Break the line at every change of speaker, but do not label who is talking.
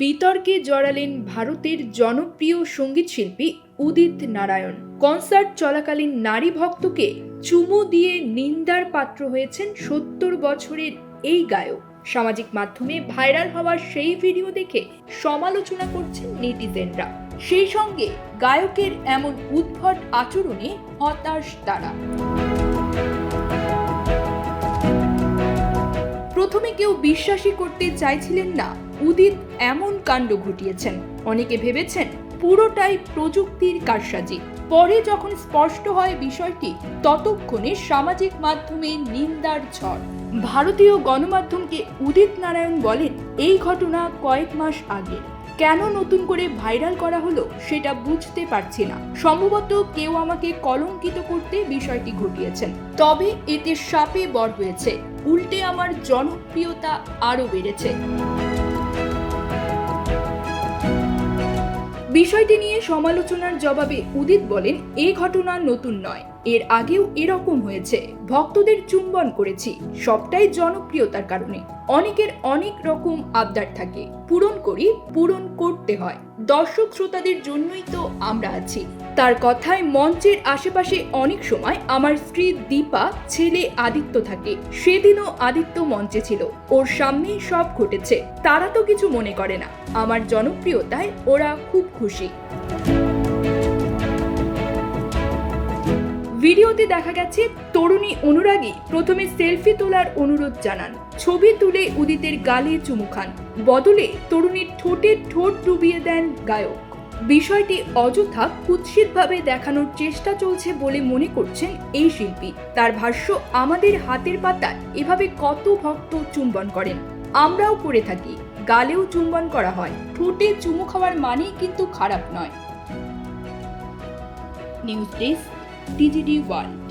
বিতর্কে জড়ালেন ভারতের জনপ্রিয় সংগীত শিল্পী উদিত নারায়ণ। কনসার্ট চলাকালীন নারী ভক্তকে চুমু দিয়ে নিন্দার পাত্র হয়েছেন সত্তর বছরের এই গায়ক। সামাজিক মাধ্যমে ভাইরাল হওয়ার সেই ভিডিও দেখে সমালোচনা করছেন নেটিজেনরা। সেই সঙ্গে গায়কের এমন উদ্ভট আচরণে হতাশ তারা। প্রথমে কেউ বিশ্বাসই করতে চাইছিলেন না। উদিত এমন কাণ্ড ঘটিয়েছেন। অনেকে ভেবেছেন পুরোটাই প্রযুক্তির কারসাজি। পরে যখন স্পষ্ট হয় বিষয়টি, ততক্ষণে সামাজিক মাধ্যমে নিন্দার ঝড়। ভারতীয় গণমাধ্যমকে উদিত নারায়ণ বলেন, এই ঘটনা কয়েক মাস আগে। কেন নতুন করে ভাইরাল করা হলো সেটা বুঝতে পারছি না। সম্ভবত কেউ আমাকে কলঙ্কিত করতে বিষয়টি ঘটিয়েছেন। তবে এতে সাপে বর হয়েছে। উল্টে আমার জনপ্রিয়তা আরও বেড়েছে। বিষয়টি নিয়ে সমালোচনার জবাবে উদিত বলেন এই ঘটনা নতুন নয়। এর আগেও এরকম হয়েছে। ভক্তদের চুম্বন করেছি। সবটাই জনপ্রিয়তার কারণে। অনেকের অনেক রকম আবদার থাকে। পূরণ করি, পূরণ করতে হয়। দর্শক শ্রোতাদের জন্যই তো আমরা আছি। তার কথায় মঞ্চের আশেপাশে অনেক সময় আমার স্ত্রী দীপা, ছেলে আদিত্য থাকে। সেদিনও আদিত্য মঞ্চে ছিল। ওর সামনেই সব ঘটেছে। তারা তো কিছু মনে করে না। আমার জনপ্রিয়তায় ওরা খুব খুশি। ভিডিওতে দেখা গেছে তরুণী অনুরাগী প্রথমে সেলফি তোলার অনুরোধ জানান। ছবি তুলে উদিতের গালে চুমু খান। বদলে তরুণীর ঠোঁটে ঠোঁট ডুবিয়ে দেন গায়ক। বিষয়টি অযথা কুৎসিতভাবে দেখানোর চেষ্টা চলছে বলে মনে করছেন এই শিল্পী। তার ভাষ্য, আমাদের হাতের পাতায় এভাবে কত ভক্ত চুম্বন করেন। আমরাও করে থাকি, গালেও চুম্বন করা হয়। ঠোঁটে চুমু খাওয়ার মানেই কিন্তু খারাপ নয়। News desk DGD world